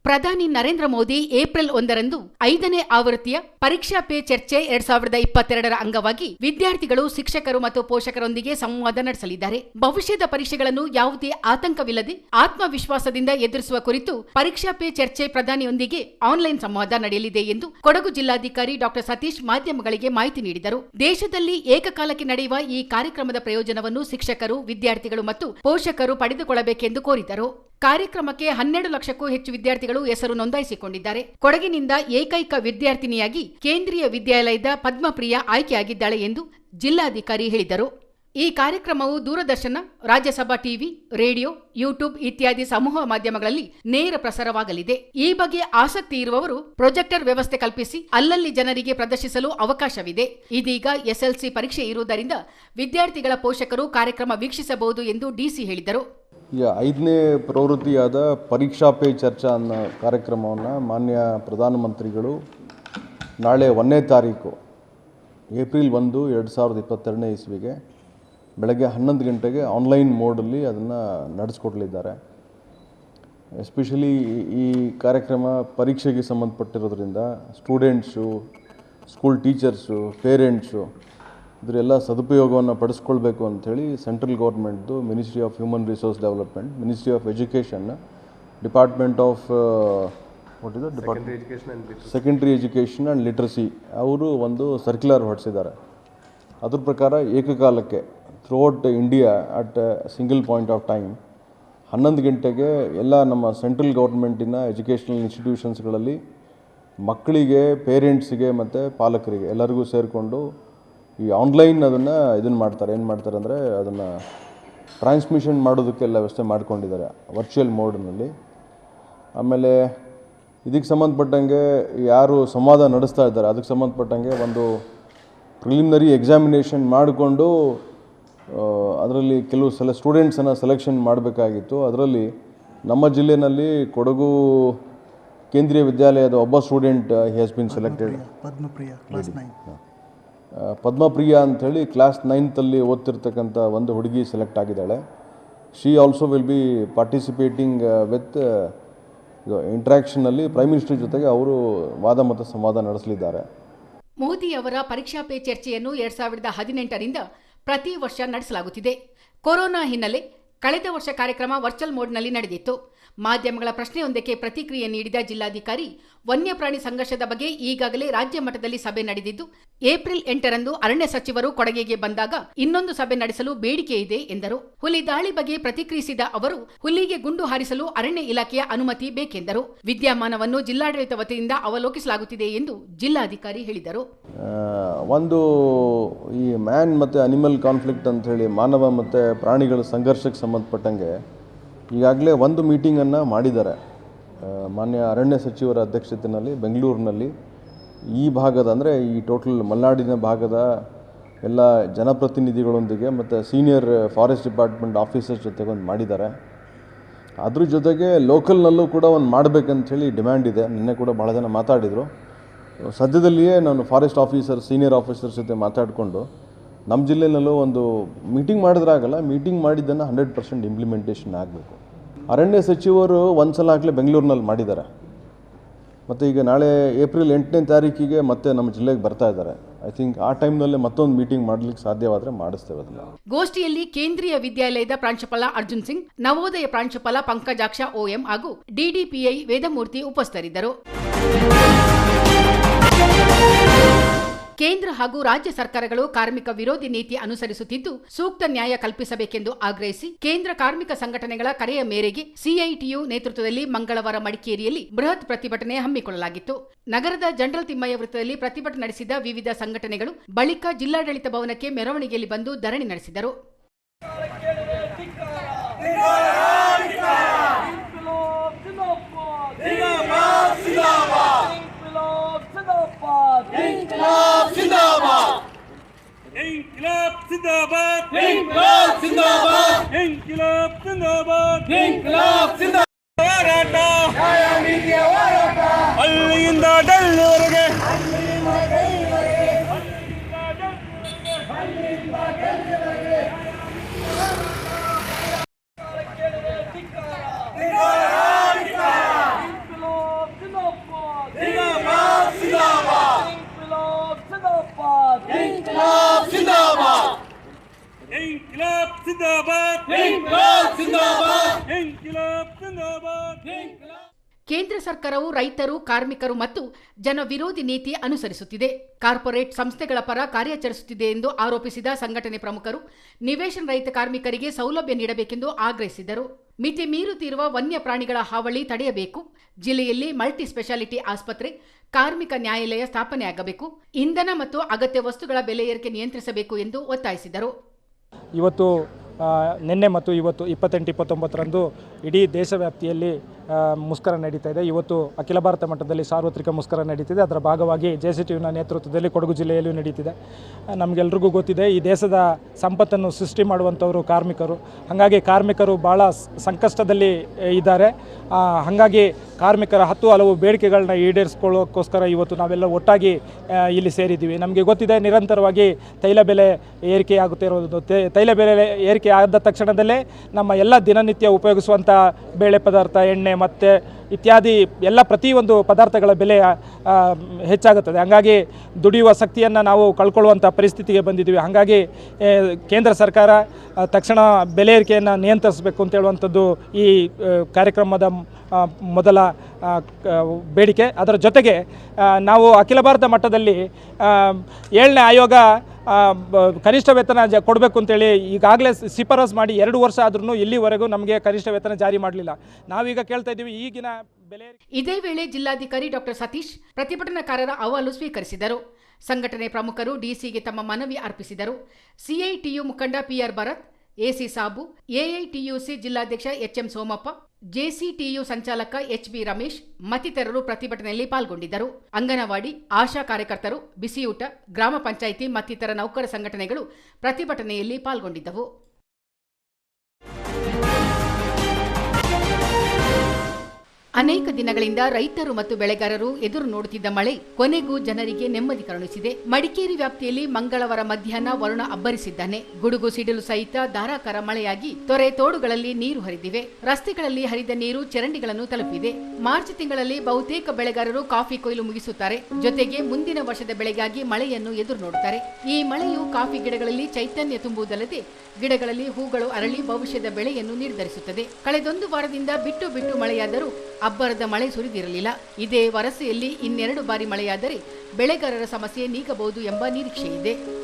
ಪ್ರಧಾನಿ ನರೇಂದ್ರ ಮೋದಿ ಏಪ್ರಿಲ್ ಒಂದರಂದು ಐದನೇ ಆವೃತ್ತಿಯ ಪರೀಕ್ಷಾ ಪೇ ಚರ್ಚೆ ಎರಡ್ ಸಾವಿರದ ಇಪ್ಪತ್ತೆರಡರ ಅಂಗವಾಗಿ ವಿದ್ಯಾರ್ಥಿಗಳು, ಶಿಕ್ಷಕರು ಮತ್ತು ಪೋಷಕರೊಂದಿಗೆ ಸಂವಾದ ನಡೆಸಲಿದ್ದಾರೆ. ಭವಿಷ್ಯದ ಪರೀಕ್ಷೆಗಳನ್ನು ಯಾವುದೇ ಆತಂಕವಿಲ್ಲದೆ ಆತ್ಮವಿಶ್ವಾಸದಿಂದ ಎದುರಿಸುವ ಕುರಿತು ಪರೀಕ್ಷಾ ಪೇ ಚರ್ಚೆ ಪ್ರಧಾನಿಯೊಂದಿಗೆ ಆನ್ಲೈನ್ ಸಂವಾದ ನಡೆಯಲಿದೆ ಎಂದು ಕೊಡಗು ಜಿಲ್ಲಾಧಿಕಾರಿ ಡಾಕ್ಟರ್ ಸತೀಶ್ ಮಾಧ್ಯಮಗಳಿಗೆ ಮಾಹಿತಿ ನೀಡಿದರು. ದೇಶದಲ್ಲಿ ಏಕಕಾಲಕ್ಕೆ ನಡೆಯುವ ಈ ಕಾರ್ಯಕ್ರಮದ ಪ್ರಯೋಜನವನ್ನು ಶಿಕ್ಷಕರು, ವಿದ್ಯಾರ್ಥಿಗಳು ಮತ್ತು ಪೋಷಕರು ಪಡೆದುಕೊಳ್ಳಬೇಕೆಂದು ಕೋರಿದರು. ಕಾರ್ಯಕ್ರಮಕ್ಕೆ ಹನ್ನೆರಡು ಲಕ್ಷಕ್ಕೂ ಹೆಚ್ಚು ವಿದ್ಯಾರ್ಥಿಗಳು ಹೆಸರು ನೋಂದಾಯಿಸಿಕೊಂಡಿದ್ದಾರೆ. ಕೊಡಗಿನಿಂದ ಏಕೈಕ ವಿದ್ಯಾರ್ಥಿನಿಯಾಗಿ ಕೇಂದ್ರೀಯ ವಿದ್ಯಾಲಯದ ಪದ್ಮಪ್ರಿಯ ಆಯ್ಕೆಯಾಗಿದ್ದಾಳೆ ಎಂದು ಜಿಲ್ಲಾಧಿಕಾರಿ ಹೇಳಿದರು. ಈ ಕಾರ್ಯಕ್ರಮವು Doordarshan, Rajya Sabha TV, radio, YouTube ಇತ್ಯಾದಿ ಸಮೂಹ ಮಾಧ್ಯಮಗಳಲ್ಲಿ ನೇರ ಪ್ರಸಾರವಾಗಲಿದೆ. ಈ ಬಗ್ಗೆ ಆಸಕ್ತಿ ಇರುವವರು ಪ್ರೊಜೆಕ್ಟರ್ ವ್ಯವಸ್ಥೆ ಕಲ್ಪಿಸಿ ಅಲ್ಲಲ್ಲಿ ಜನರಿಗೆ ಪ್ರದರ್ಶಿಸಲು ಅವಕಾಶವಿದೆ. ಇದೀಗ ಎಸ್ಎಲ್ಸಿ ಪರೀಕ್ಷೆ ಇರುವುದರಿಂದ ವಿದ್ಯಾರ್ಥಿಗಳ ಪೋಷಕರು ಕಾರ್ಯಕ್ರಮ ವೀಕ್ಷಿಸಬಹುದು ಎಂದು ಡಿಸಿ ಹೇಳಿದರು. ಈಗ ಐದನೇ ಪ್ರವೃತ್ತಿಯಾದ ಪರೀಕ್ಷಾ ಪೇ ಚರ್ಚಾ ಅನ್ನೋ ಕಾರ್ಯಕ್ರಮವನ್ನು ಮಾನ್ಯ ಪ್ರಧಾನಮಂತ್ರಿಗಳು ನಾಳೆ ಒಂದನೇ ತಾರೀಕು ಏಪ್ರಿಲ್ ಒಂದು ಎರಡು ಸಾವಿರದ ಇಪ್ಪತ್ತೆರಡನೇ ಇಸ್ವಿಗೆ ಬೆಳಗ್ಗೆ ಹನ್ನೊಂದು ಗಂಟೆಗೆ ಆನ್ಲೈನ್ ಮೋಡಲ್ಲಿ ಅದನ್ನು ನಡೆಸ್ಕೊಡ್ಲಿದ್ದಾರೆ. ಎಸ್ಪೆಷಲಿ ಈ ಕಾರ್ಯಕ್ರಮ ಪರೀಕ್ಷೆಗೆ ಸಂಬಂಧಪಟ್ಟಿರೋದ್ರಿಂದ ಸ್ಟೂಡೆಂಟ್ಸು, ಸ್ಕೂಲ್ ಟೀಚರ್ಸು, ಪೇರೆಂಟ್ಸು ಇದರೆಲ್ಲ ಸದುಪಯೋಗವನ್ನು ಪಡಿಸ್ಕೊಳ್ಬೇಕು ಅಂಥೇಳಿ ಸೆಂಟ್ರಲ್ ಗೌರ್ಮೆಂಟ್ದು ministry of human resource development ministry of education department of what department secondary education and literacy ಅವರು ಒಂದು ಸರ್ಕ್ಯುಲರ್ ಹೊಡೆಸಿದ್ದಾರೆ. ಅದ್ರ ಪ್ರಕಾರ ಏಕಕಾಲಕ್ಕೆ throughout India at single point of time ಹನ್ನೊಂದು ಗಂಟೆಗೆ ಎಲ್ಲ ನಮ್ಮ ಸೆಂಟ್ರಲ್ ಗೌರ್ಮೆಂಟಿನ ಎಜುಕೇಷನಲ್ ಇನ್ಸ್ಟಿಟ್ಯೂಷನ್ಸ್ಗಳಲ್ಲಿ ಮಕ್ಕಳಿಗೆ ಪೇರೆಂಟ್ಸಿಗೆ ಮತ್ತು ಪಾಲಕರಿಗೆ ಎಲ್ಲರಿಗೂ ಸೇರಿಕೊಂಡು ಈ ಆನ್ಲೈನ್ ಅದನ್ನು ಇದನ್ನು ಮಾಡ್ತಾರೆ. ಏನು ಮಾಡ್ತಾರೆ ಅಂದರೆ ಅದನ್ನು ಟ್ರಾನ್ಸ್ಮಿಷನ್ ಮಾಡೋದಕ್ಕೆಲ್ಲ ವ್ಯವಸ್ಥೆ ಮಾಡ್ಕೊಂಡಿದ್ದಾರೆ ವರ್ಚುವಲ್ ಮೋಡ್ನಲ್ಲಿ ಆಮೇಲೆ ಇದಕ್ಕೆ ಸಂಬಂಧಪಟ್ಟಂಗೆ ಯಾರು ಸಂವಾದ ನಡೆಸ್ತಾ ಇದ್ದಾರೆ ಅದಕ್ಕೆ ಸಂಬಂಧಪಟ್ಟಂಗೆ ಒಂದು ಪ್ರಿಲಿಮಿನರಿ ಎಕ್ಸಾಮಿನೇಷನ್ ಮಾಡಿಕೊಂಡು ಅದರಲ್ಲಿ ಕೆಲವು ಸಲ ಸ್ಟೂಡೆಂಟ್ಸನ್ನು ಸೆಲೆಕ್ಷನ್ ಮಾಡಬೇಕಾಗಿತ್ತು. ಅದರಲ್ಲಿ ನಮ್ಮ ಜಿಲ್ಲೆಯಲ್ಲಿ ಕೊಡಗು ಕೇಂದ್ರೀಯ ವಿದ್ಯಾಲಯದ ಒಬ್ಬ student he has been selected Padmapriya ಅಂಥೇಳಿ ಕ್ಲಾಸ್ ನೈನ್ತಲ್ಲಿ ಓದ್ತಿರ್ತಕ್ಕಂಥ ಒಂದು ಹುಡುಗಿ ಸೆಲೆಕ್ಟ್ ಆಗಿದ್ದಾಳೆ. She also will be participating with ಇಂಟ್ರ್ಯಾಕ್ಷನಲ್ಲಿ prime minister ಜೊತೆಗೆ ಅವರು ವಾದ ಮತ್ತು ಸಂವಾದ ನಡೆಸಲಿದ್ದಾರೆ. ಮೋದಿ ಅವರ ಪರೀಕ್ಷಾ ಪೇ ಚರ್ಚೆಯನ್ನು ಎರಡ್ ಸಾವಿರದ ಹದಿನೆಂಟರಿಂದ ಪ್ರತಿ ವರ್ಷ ನಡೆಸಲಾಗುತ್ತಿದೆ. ಕೊರೋನಾ ಹಿನ್ನೆಲೆ ಕಳೆದ ವರ್ಷ ಕಾರ್ಯಕ್ರಮ ವರ್ಚುವಲ್ ಮೋಡ್ನಲ್ಲಿ ನಡೆದಿತ್ತು. ಮಾಧ್ಯಮಗಳ ಪ್ರಶ್ನೆಯೊಂದಕ್ಕೆ ಪ್ರತಿಕ್ರಿಯೆ ನೀಡಿದ ಜಿಲ್ಲಾಧಿಕಾರಿ, ವನ್ಯಪ್ರಾಣಿ ಸಂಘರ್ಷದ ಬಗ್ಗೆ ಈಗಾಗಲೇ ರಾಜ್ಯ ಮಟ್ಟದಲ್ಲಿ ಸಭೆ ನಡೆದಿದ್ದು, ಏಪ್ರಿಲ್ ಎಂಟರಂದು ಅರಣ್ಯ ಸಚಿವರು ಕೊಡಗಿಗೆ ಬಂದಾಗ ಇನ್ನೊಂದು ಸಭೆ ನಡೆಸಲು ಬೇಡಿಕೆ ಇದೆ ಎಂದರು. ಹುಲಿ ದಾಳಿ ಬಗ್ಗೆ ಪ್ರತಿಕ್ರಿಯಿಸಿದ ಅವರು, ಹುಲಿಗೆ ಗುಂಡು ಹಾರಿಸಲು ಅರಣ್ಯ ಇಲಾಖೆಯ ಅನುಮತಿ ಬೇಕೆಂದರು. ವಿದ್ಯಮಾನವನ್ನು ಜಿಲ್ಲಾಡಳಿತ ವತಿಯಿಂದ ಅವಲೋಕಿಸಲಾಗುತ್ತಿದೆ ಎಂದು ಜಿಲ್ಲಾಧಿಕಾರಿ ಹೇಳಿದರು. ಒಂದು ಈ ಮ್ಯಾನ್ ಮತ್ತು ಅನಿಮಲ್ ಕಾನ್ಫ್ಲಿಕ್ಟ್ ಅಂತ ಹೇಳಿ ಮಾನವ ಮತ್ತು ಪ್ರಾಣಿಗಳ ಸಂಘರ್ಷಕ್ಕೆ ಸಂಬಂಧಪಟ್ಟಂಗೆ ಈಗಾಗಲೇ ಒಂದು ಮೀಟಿಂಗನ್ನು ಮಾಡಿದ್ದಾರೆ. ಮಾನ್ಯ ಅರಣ್ಯ ಸಚಿವರ ಅಧ್ಯಕ್ಷತೆಯಲ್ಲಿ ಬೆಂಗಳೂರಿನಲ್ಲಿ. ಈ ಭಾಗದ ಅಂದರೆ ಈ ಟೋಟಲ್ ಮಲೆನಾಡಿನ ಭಾಗದ ಎಲ್ಲ ಜನಪ್ರತಿನಿಧಿಗಳೊಂದಿಗೆ ಮತ್ತು ಸೀನಿಯರ್ ಫಾರೆಸ್ಟ್ ಡಿಪಾರ್ಟ್ಮೆಂಟ್ ಆಫೀಸರ್ ಜೊತೆಗೆ ಒಂದು ಮಾಡಿದ್ದಾರೆ. ಅದ್ರ ಜೊತೆಗೆ ಲೋಕಲ್ನಲ್ಲೂ ಕೂಡ ಒಂದು ಮಾಡಬೇಕಂಥೇಳಿ ಡಿಮ್ಯಾಂಡ್ ಇದೆ. ನಿನ್ನೆ ಕೂಡ ಭಾಳ ಜನ ಮಾತಾಡಿದರು. ಸದ್ಯದಲ್ಲಿಯೇ ನಾನು ಫಾರೆಸ್ಟ್ ಆಫೀಸರ್, ಸೀನಿಯರ್ ಆಫೀಸರ್ ಜೊತೆ ಮಾತಾಡಿಕೊಂಡು ನಮ್ಮ ಜಿಲ್ಲೆನಲ್ಲೂ ಒಂದು ಮೀಟಿಂಗ್ ಮಾಡಿದ್ರಾಗಲ್ಲ ಮೀಟಿಂಗ್ ಮಾಡಿದ್ದನ್ನು ಹಂಡ್ರೆಡ್ ಪರ್ಸೆಂಟ್ ಇಂಪ್ಲಿಮೆಂಟೇಷನ್ ಆಗಬೇಕು. ಅರಣ್ಯ ಸಚಿವರು ಒಂದು ಸಲ ಆಗಲೇ ಬೆಂಗಳೂರಿನಲ್ಲಿ ಮಾಡಿದ್ದಾರೆ. ಮತ್ತು ಈಗ ನಾಳೆ ಏಪ್ರಿಲ್ ಎಂಟನೇ ತಾರೀಕಿಗೆ ಮತ್ತೆ ನಮ್ಮ ಜಿಲ್ಲೆಗೆ ಬರ್ತಾ ಇದ್ದಾರೆ. ಐ ಥಿಂಕ್ ಆ ಟೈಮ್ನಲ್ಲೇ ಮತ್ತೊಂದು ಮೀಟಿಂಗ್ ಮಾಡಲಿಕ್ಕೆ ಸಾಧ್ಯವಾದರೆ ಮಾಡಿಸ್ತೇವೆ ಅದನ್ನು. ಗೋಷ್ಠಿಯಲ್ಲಿ ಕೇಂದ್ರೀಯ ವಿದ್ಯಾಲಯದ ಪ್ರಾಂಶುಪಾಲ ಅರ್ಜುನ್ ಸಿಂಗ್, ನವೋದಯ ಪ್ರಾಂಶುಪಾಲ ಪಂಕಜಾಕ್ಷ ಓಎಂ ಹಾಗೂ ಡಿಡಿಪಿಐ ವೇದಮೂರ್ತಿ ಉಪಸ್ಥಿತರಿದ್ದರು. ಕೇಂದ್ರ ಹಾಗೂ ರಾಜ್ಯ ಸರ್ಕಾರಗಳು ಕಾರ್ಮಿಕ ವಿರೋಧಿ ನೀತಿ ಅನುಸರಿಸುತ್ತಿದ್ದು ಸೂಕ್ತ ನ್ಯಾಯ ಕಲ್ಪಿಸಬೇಕೆಂದು ಆಗ್ರಹಿಸಿ ಕೇಂದ್ರ ಕಾರ್ಮಿಕ ಸಂಘಟನೆಗಳ ಕರೆಯ ಮೇರೆಗೆ ಸಿಐಟಿಯು ನೇತೃತ್ವದಲ್ಲಿ ಮಂಗಳವಾರ ಮಡಿಕೇರಿಯಲ್ಲಿ ಬೃಹತ್ ಪ್ರತಿಭಟನೆ ಹಮ್ಮಿಕೊಳ್ಳಲಾಗಿತ್ತು ನಗರದ ಜನರಲ್ ತಿಮ್ಮಯ್ಯ ವೃತ್ತದಲ್ಲಿ ಪ್ರತಿಭಟನೆ ನಡೆಸಿದ ವಿವಿಧ ಸಂಘಟನೆಗಳು ಬಳಿಕ ಜಿಲ್ಲಾಡಳಿತ ಭವನಕ್ಕೆ ಮೆರವಣಿಗೆಯಲ್ಲಿ ಬಂದು ಧರಣಿ ನಡೆಸಿದರು Zindabat! İnkılap Zindabat! İnkılap Zindabat! İnkılap Zindabat! Varata! Ya ya midye varata! Allinda! ಕೇಂದ್ರ ಸರ್ಕಾರವು ರೈತರು ಕಾರ್ಮಿಕರು ಮತ್ತು ಜನ ವಿರೋಧಿ ನೀತಿ ಅನುಸರಿಸುತ್ತಿದೆ. ಕಾರ್ಪೊರೇಟ್ ಸಂಸ್ಥೆಗಳ ಪರ ಕಾರ್ಯಾಚರಿಸುತ್ತಿದೆ ಎಂದು ಆರೋಪಿಸಿದ ಸಂಘಟನೆ ಪ್ರಮುಖರು ನಿವೇಶನ ರೈತ ಕಾರ್ಮಿಕರಿಗೆ ಸೌಲಭ್ಯ ನೀಡಬೇಕೆಂದು ಆಗ್ರಹಿಸಿದರು. ಮಿತಿ ಮೀರುತ್ತಿರುವ ವನ್ಯ ಪ್ರಾಣಿಗಳ ಹಾವಳಿ ತಡೆಯಬೇಕು. ಜಿಲ್ಲೆಯಲ್ಲಿ ಮಲ್ಟಿ ಸ್ಪೆಷಾಲಿಟಿ ಆಸ್ಪತ್ರೆ ಕಾರ್ಮಿಕ ನ್ಯಾಯಾಲಯ ಸ್ಥಾಪನೆಯಾಗಬೇಕು. ಇಂಧನ ಮತ್ತು ಅಗತ್ಯ ವಸ್ತುಗಳ ಬೆಲೆ ಏರಿಕೆ ನಿಯಂತ್ರಿಸಬೇಕು ಎಂದು ಒತ್ತಾಯಿಸಿದರು. ಇವತ್ತು ನಿನ್ನೆ ಮತ್ತು ಇವತ್ತು ಇಪ್ಪತ್ತೆಂಟು ಇಪ್ಪತ್ತೊಂಬತ್ತರಂದು ಇಡೀ ದೇಶವ್ಯಾಪ್ತಿಯಲ್ಲಿ ಮುಷ್ಕರ ನಡೀತಾ ಇದೆ. ಇವತ್ತು ಅಖಿಲ ಭಾರತ ಮಟ್ಟದಲ್ಲಿ ಸಾರ್ವತ್ರಿಕ ಮುಷ್ಕರ ನಡೀತಿದೆ. ಅದರ ಭಾಗವಾಗಿ ಜೆ ಸಿ ಟಿ ಯುನ ನೇತೃತ್ವದಲ್ಲಿ ಕೊಡಗು ಜಿಲ್ಲೆಯಲ್ಲೂ ನಡೀತಿದೆ. ನಮಗೆಲ್ರಿಗೂ ಗೊತ್ತಿದೆ, ಈ ದೇಶದ ಸಂಪತ್ತನ್ನು ಸೃಷ್ಟಿ ಮಾಡುವಂಥವರು ಕಾರ್ಮಿಕರು. ಹಾಗಾಗಿ ಕಾರ್ಮಿಕರು ಭಾಳ ಸಂಕಷ್ಟದಲ್ಲಿ ಇದ್ದಾರೆ. ಹಾಗಾಗಿ ಕಾರ್ಮಿಕರ ಹತ್ತು ಹಲವು ಬೇಡಿಕೆಗಳನ್ನ ಈಡೇರಿಸ್ಕೊಳ್ಳೋಕ್ಕೋಸ್ಕರ ಇವತ್ತು ನಾವೆಲ್ಲ ಒಟ್ಟಾಗಿ ಇಲ್ಲಿ ಸೇರಿದ್ದೀವಿ. ನಮಗೆ ಗೊತ್ತಿದೆ, ನಿರಂತರವಾಗಿ ತೈಲ ಬೆಲೆ ಏರಿಕೆ ಆಗುತ್ತೆ ಇರೋದು ತೈಲ ಬೆಲೆ ಏರಿಕೆ ಆದ ತಕ್ಷಣದಲ್ಲೇ ನಮ್ಮ ಎಲ್ಲ ದಿನನಿತ್ಯ ಉಪಯೋಗಿಸುವಂಥ ಬೇಳೆ ಪದಾರ್ಥ, ಎಣ್ಣೆ ಮತ್ತು ಇತ್ಯಾದಿ ಎಲ್ಲ ಪ್ರತಿಯೊಂದು ಪದಾರ್ಥಗಳ ಬೆಲೆ ಹೆಚ್ಚಾಗುತ್ತದೆ. ಹಾಗಾಗಿ ದುಡಿಯುವ ಶಕ್ತಿಯನ್ನು ನಾವು ಕಳ್ಕೊಳ್ಳುವಂಥ ಪರಿಸ್ಥಿತಿಗೆ ಬಂದಿದ್ದೀವಿ. ಹಾಗಾಗಿ ಕೇಂದ್ರ ಸರ್ಕಾರ ತಕ್ಷಣ ಬೆಲೆ ಏರಿಕೆಯನ್ನು ನಿಯಂತ್ರಿಸಬೇಕು ಅಂತ ಹೇಳುವಂಥದ್ದು ಈ ಕಾರ್ಯಕ್ರಮದ ಮೊದಲ ಬೇಡಿಕೆ. ಅದರ ಜೊತೆಗೆ ನಾವು ಅಖಿಲ ಭಾರತ ಮಟ್ಟದಲ್ಲಿ ಏಳನೇ ಆಯೋಗ ಕನಿಷ್ಠ ವೇತನ ಜ, ಕೊಡಬೇಕು ಅಂತೇಳಿ ಈಗಾಗಲೇ ಶಿಫಾರಸ್ ಮಾಡಿ ಎರಡು ವರ್ಷ ಆದ್ರೂ ಇಲ್ಲಿವರೆಗೂ ನಮಗೆ ಕನಿಷ್ಠ ವೇತನ ಜಾರಿ ಮಾಡಲಿಲ್ಲ. ನಾವೀಗ ಕೇಳ್ತಾ ಇದ್ದೀವಿ, ಈಗಿನ ಬೆಲೆ ಇದೇ ವೇಳೆ ಜಿಲ್ಲಾಧಿಕಾರಿ ಡಾಕ್ಟರ್ ಸತೀಶ್ ಪ್ರತಿಭಟನಾಕಾರರ ಅಹವಾಲು ಸ್ವೀಕರಿಸಿದರು. ಸಂಘಟನೆ ಪ್ರಮುಖರು ಡಿಸಿಗೆ ತಮ್ಮ ಮನವಿ ಅರ್ಪಿಸಿದರು. ಸಿಐಟಿಯು ಮುಖಂಡ PR Bharat AC Sabu AITUC ಜಿಲ್ಲಾಧ್ಯಕ್ಷ ಎಚ್ಎಂ ಸೋಮಪ್ಪ ಜೆಸಿಟಿಯು ಸಂಚಾಲಕ ಎಚ್ಬಿ ರಮೇಶ್ ಮತ್ತಿತರರು ಪ್ರತಿಭಟನೆಯಲ್ಲಿ ಪಾಲ್ಗೊಂಡಿದ್ದರು. ಅಂಗನವಾಡಿ, ಆಶಾ ಕಾರ್ಯಕರ್ತರು, ಬಿಸಿಯೂಟ, ಗ್ರಾಮ ಪಂಚಾಯಿತಿ ಮತ್ತಿತರ ನೌಕರ ಸಂಘಟನೆಗಳು ಪ್ರತಿಭಟನೆಯಲ್ಲಿ ಪಾಲ್ಗೊಂಡಿದ್ದವು. ಅನೇಕ ದಿನಗಳಿಂದ ರೈತರು ಮತ್ತು ಬೆಳೆಗಾರರು ಎದುರು ನೋಡುತ್ತಿದ್ದ ಮಳೆ ಕೊನೆಗೂ ಜನರಿಗೆ ನೆಮ್ಮದಿ ಕರುಣಿಸಿದೆ. ಮಡಿಕೇರಿ ವ್ಯಾಪ್ತಿಯಲ್ಲಿ ಮಂಗಳವಾರ ಮಧ್ಯಾಹ್ನ ವರುಣ ಅಬ್ಬರಿಸಿದ್ದಾನೆ. ಗುಡುಗು ಸಿಡಿಲು ಸಹಿತ ಧಾರಾಕಾರ ಮಳೆಯಾಗಿ ತೊರೆ ತೋಡುಗಳಲ್ಲಿ ನೀರು ಹರಿದಿವೆ. ರಸ್ತೆಗಳಲ್ಲಿ ಹರಿದ ನೀರು ಚರಂಡಿಗಳನ್ನು ತಲುಪಿದೆ. ಮಾರ್ಚ್ ತಿಂಗಳಲ್ಲಿ ಬಹುತೇಕ ಬೆಳೆಗಾರರು ಕಾಫಿ ಕೊಯ್ಲು ಮುಗಿಸುತ್ತಾರೆ. ಜೊತೆಗೆ ಮುಂದಿನ ವರ್ಷದ ಬೆಳೆಗಾಗಿ ಮಳೆಯನ್ನು ಎದುರು ನೋಡುತ್ತಾರೆ. ಈ ಮಳೆಯು ಕಾಫಿ ಗಿಡಗಳಲ್ಲಿ ಚೈತನ್ಯ ತುಂಬುವುದಲ್ಲದೆ ಗಿಡಗಳಲ್ಲಿ ಹೂಗಳು ಅರಳಿ ಭವಿಷ್ಯದ ಬೆಳೆಯನ್ನು ನಿರ್ಧರಿಸುತ್ತದೆ. ಕಳೆದೊಂದು ವಾರದಿಂದ ಬಿಟ್ಟು ಬಿಟ್ಟು ಮಳೆಯಾದರೂ ಅಬ್ಬರದ ಮಳೆ ಸುರಿದಿರಲಿಲ್ಲ. ಇದೇ ವರಸೆಯಲ್ಲಿ ಇನ್ನೆರಡು ಬಾರಿ ಮಳೆಯಾದರೆ ಬೆಳೆಗಾರರ ಸಮಸ್ಯೆ ನೀಗಬಹುದು ಎಂಬ ನಿರೀಕ್ಷೆ ಇದೆ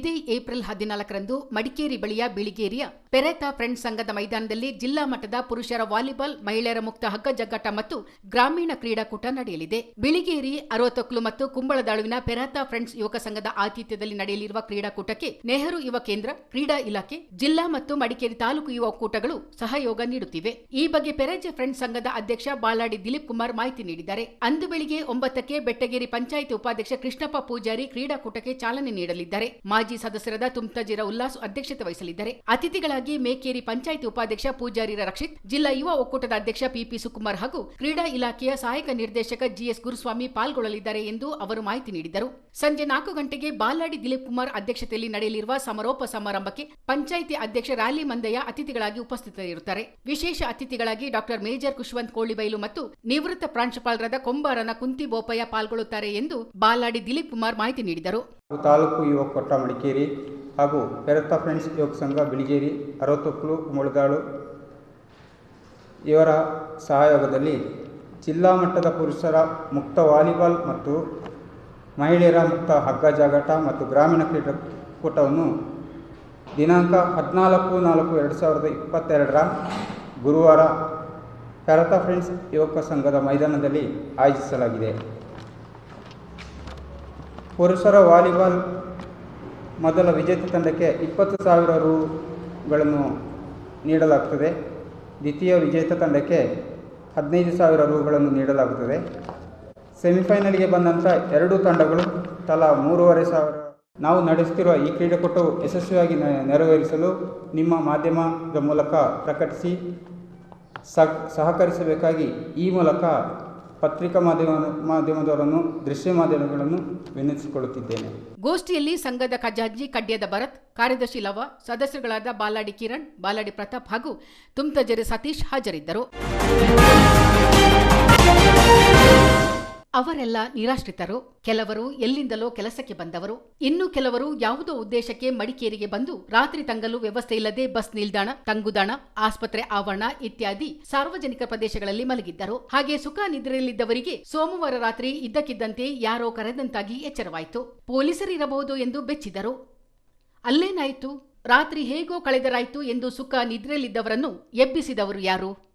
ಇದೇ ಏಪ್ರಿಲ್ ಹದಿನಾಲ್ಕರಂದು ಮಡಿಕೇರಿ ಬಳಿಯ ಬಿಳಿಗೇರಿಯ ಪೆರೆತ ಫ್ರೆಂಡ್ಸ್ ಸಂಘದ ಮೈದಾನದಲ್ಲಿ ಜಿಲ್ಲಾ ಮಟ್ಟದ ಪುರುಷರ ವಾಲಿಬಾಲ್ ಮಹಿಳೆಯರ ಮುಕ್ತ ಹಗ್ಗ ಜಗ್ಗಾಟ ಮತ್ತು ಗ್ರಾಮೀಣ ಕ್ರೀಡಾಕೂಟ ನಡೆಯಲಿದೆ. ಬಿಳಿಗೇರಿ ಅರವತ್ತೊಕ್ಲು ಮತ್ತು ಕುಂಬಳದಾಳುವಿನ ಪೆರಾತಾ ಫ್ರೆಂಡ್ಸ್ ಯುವಕ ಸಂಘದ ಆತಿಥ್ಯದಲ್ಲಿ ನಡೆಯಲಿರುವ ಕ್ರೀಡಾಕೂಟಕ್ಕೆ ನೆಹರು ಯುವ ಕೇಂದ್ರ, ಕ್ರೀಡಾ ಇಲಾಖೆ, ಜಿಲ್ಲಾ ಮತ್ತು ಮಡಿಕೇರಿ ತಾಲೂಕು ಯುವ ಕೂಟಗಳು ಸಹಯೋಗ ನೀಡುತ್ತಿವೆ. ಈ ಬಗ್ಗೆ ಪೆರೆಜ್ ಫ್ರೆಂಡ್ಸ್ ಸಂಘದ ಅಧ್ಯಕ್ಷ ಬಾಲಾಡಿ ದಿಲೀಪ್ ಕುಮಾರ್ ಮಾಹಿತಿ ನೀಡಿದ್ದಾರೆ. ಅಂದು ಬೆಳಿಗ್ಗೆ ಒಂಬತ್ತಕ್ಕೆ ಬೆಟ್ಟಗೇರಿ ಪಂಚಾಯಿತಿ ಉಪಾಧ್ಯಕ್ಷ ಕೃಷ್ಣಪ್ಪ ಪೂಜಾರಿ ಕ್ರೀಡಾಕೂಟಕ್ಕೆ ಚಾಲನೆ ನೀಡಲಿದ್ದಾರೆ. ಸದಸ್ಯರಾದ ತುಮ್ತಜಿರ ಉಲ್ಲಾಸ್ ಅಧ್ಯಕ್ಷತೆ ವಹಿಸಲಿದ್ದಾರೆ. ಅತಿಥಿಗಳಾಗಿ ಮೇಕೇರಿ ಪಂಚಾಯಿತಿ ಉಪಾಧ್ಯಕ್ಷ ಪೂಜಾರಿರ ರಕ್ಷಿತ್, ಜಿಲ್ಲಾ ಯುವ ಒಕ್ಕೂಟದ ಅಧ್ಯಕ್ಷ ಪಿಪಿ ಸುಕುಮಾರ್ ಹಾಗೂ ಕ್ರೀಡಾ ಇಲಾಖೆಯ ಸಹಾಯಕ ನಿರ್ದೇಶಕ ಜಿಎಸ್ ಗುರುಸ್ವಾಮಿ ಪಾಲ್ಗೊಳ್ಳಲಿದ್ದಾರೆ ಎಂದು ಅವರು ಮಾಹಿತಿ ನೀಡಿದರು. ಸಂಜೆ ನಾಲ್ಕು ಗಂಟೆಗೆ ಬಾಲಾಡಿ ದಿಲೀಪ್ ಕುಮಾರ್ ಅಧ್ಯಕ್ಷತೆಯಲ್ಲಿ ನಡೆಯಲಿರುವ ಸಮಾರೋಪ ಸಮಾರಂಭಕ್ಕೆ ಪಂಚಾಯಿತಿ ಅಧ್ಯಕ್ಷ ರ್ಯಾಲಿ ಮಂದಯ್ಯ ಅತಿಥಿಗಳಾಗಿ ಉಪಸ್ಥಿತರಿರುತ್ತಾರೆ. ವಿಶೇಷ ಅತಿಥಿಗಳಾಗಿ ಡಾಕ್ಟರ್ ಮೇಜರ್ ಖುಷ್ವಂತ್ ಕೋಳಿಬೈಲು ಮತ್ತು ನಿವೃತ್ತ ಪ್ರಾಂಶುಪಾಲರಾದ ಕೊಂಬಾರನ ಕುಂತಿ ಬೋಪಯ್ಯ ಪಾಲ್ಗೊಳ್ಳುತ್ತಾರೆ ಎಂದು ಬಾಲಾಡಿ ದಿಲೀಪ್ ಕುಮಾರ್ ಮಾಹಿತಿ ನೀಡಿದರು. ತಾಲೂಕು ಯುವ ಕೊಟ್ಟ ಮಡಿಕೇರಿ ಹಾಗೂ ಪೆರತ ಫ್ರೆಂಡ್ಸ್ ಯುವಕ ಸಂಘ ಬಿಳಿಗೇರಿ, ಅರವತ್ತೊಕ್ಲು, ಮುಳಗಾಳು ಇವರ ಸಹಯೋಗದಲ್ಲಿ ಜಿಲ್ಲಾ ಮಟ್ಟದ ಪುರುಷರ ಮುಕ್ತ ವಾಲಿಬಾಲ್ ಮತ್ತು ಮಹಿಳೆಯರ ಮುಕ್ತ ಹಗ್ಗ ಜಾಗಾಟ ಮತ್ತು ಗ್ರಾಮೀಣ ಕ್ರೀಡಾಕೂಟವನ್ನು ದಿನಾಂಕ ಹದಿನಾಲ್ಕು ನಾಲ್ಕು ಎರಡು ಸಾವಿರದ ಇಪ್ಪತ್ತೆರಡರ ಗುರುವಾರ ಪೆರತ ಫ್ರೆಂಡ್ಸ್ ಯುವಕ ಸಂಘದ ಮೈದಾನದಲ್ಲಿ ಆಯೋಜಿಸಲಾಗಿದೆ. ಪುರುಷರ ವಾಲಿಬಾಲ್ ಮೊದಲ ವಿಜೇತ ತಂಡಕ್ಕೆ ಇಪ್ಪತ್ತು ಸಾವಿರ ರೂಗಳನ್ನು ನೀಡಲಾಗುತ್ತದೆ ದ್ವಿತೀಯ ವಿಜೇತ ತಂಡಕ್ಕೆ ಹದಿನೈದು ಸಾವಿರ ರೂಗಳನ್ನು ನೀಡಲಾಗುತ್ತದೆ ಸೆಮಿಫೈನಲ್ಗೆ ಬಂದಂಥ ಎರಡು ತಂಡಗಳು ತಲಾ ಮೂರುವರೆ ಸಾವಿರ ನಾವು ನಡೆಸುತ್ತಿರುವ ಈ ಕ್ರೀಡಾಕೂಟವು ಯಶಸ್ವಿಯಾಗಿ ನೆರವೇರಿಸಲು ನಿಮ್ಮ ಮಾಧ್ಯಮದ ಮೂಲಕ ಪ್ರಕಟಿಸಿ ಸಹಕರಿಸಬೇಕಾಗಿ ಈ ಮೂಲಕ ಪತ್ರಿಕಾ ಮಾಧ್ಯಮ, ಮಾಧ್ಯಮದವರನ್ನು, ದೃಶ್ಯ ಮಾಧ್ಯಮಗಳನ್ನು ವಿನಂತಿಸಿಕೊಳ್ಳುತ್ತಿದ್ದೇನೆ. ಗೋಷ್ಠಿಯಲ್ಲಿ ಸಂಘದ ಖಜಾಂಜಿ ಕಡ್ಡ್ಯದ ಭರತ್, ಕಾರ್ಯದರ್ಶಿ ಲವ, ಸದಸ್ಯರುಗಳಾದ ಬಾಲಾಡಿ ಕಿರಣ್, ಬಾಲಾಡಿ ಪ್ರತಾಪ್ ಹಾಗೂ ತುಮ್ತಜೆರೆ ಸತೀಶ್ ಹಾಜರಿದ್ದರು. ಅವರೆಲ್ಲ ನಿರಾಶ್ರಿತರು. ಕೆಲವರು ಎಲ್ಲಿಂದಲೋ ಕೆಲಸಕ್ಕೆ ಬಂದವರು. ಇನ್ನು ಕೆಲವರು ಯಾವುದೋ ಉದ್ದೇಶಕ್ಕೆ ಮಡಿಕೇರಿಗೆ ಬಂದು ರಾತ್ರಿ ತಂಗಲು ವ್ಯವಸ್ಥೆ ಇಲ್ಲದೆ ಬಸ್ ನಿಲ್ದಾಣ, ತಂಗುದಾಣ, ಆಸ್ಪತ್ರೆ ಆವರಣ ಇತ್ಯಾದಿ ಸಾರ್ವಜನಿಕ ಪ್ರದೇಶಗಳಲ್ಲಿ ಮಲಗಿದ್ದರು. ಹಾಗೆ ಸುಖ ನಿದ್ರೆಯಲ್ಲಿದ್ದವರಿಗೆ ಸೋಮವಾರ ರಾತ್ರಿ ಇದ್ದಕ್ಕಿದ್ದಂತೆ ಯಾರೋ ಕರೆದಂತಾಗಿ ಎಚ್ಚರವಾಯಿತು. ಪೊಲೀಸರಿರಬಹುದು ಎಂದು ಬೆಚ್ಚಿದರು. ಅಲ್ಲೇನಾಯಿತು? ರಾತ್ರಿ ಹೇಗೋ ಕಳೆದರಾಯಿತು ಎಂದು ಸುಖ ನಿದ್ರೆಯಲ್ಲಿದ್ದವರನ್ನು ಎಬ್ಬಿಸಿದವರು ಯಾರು?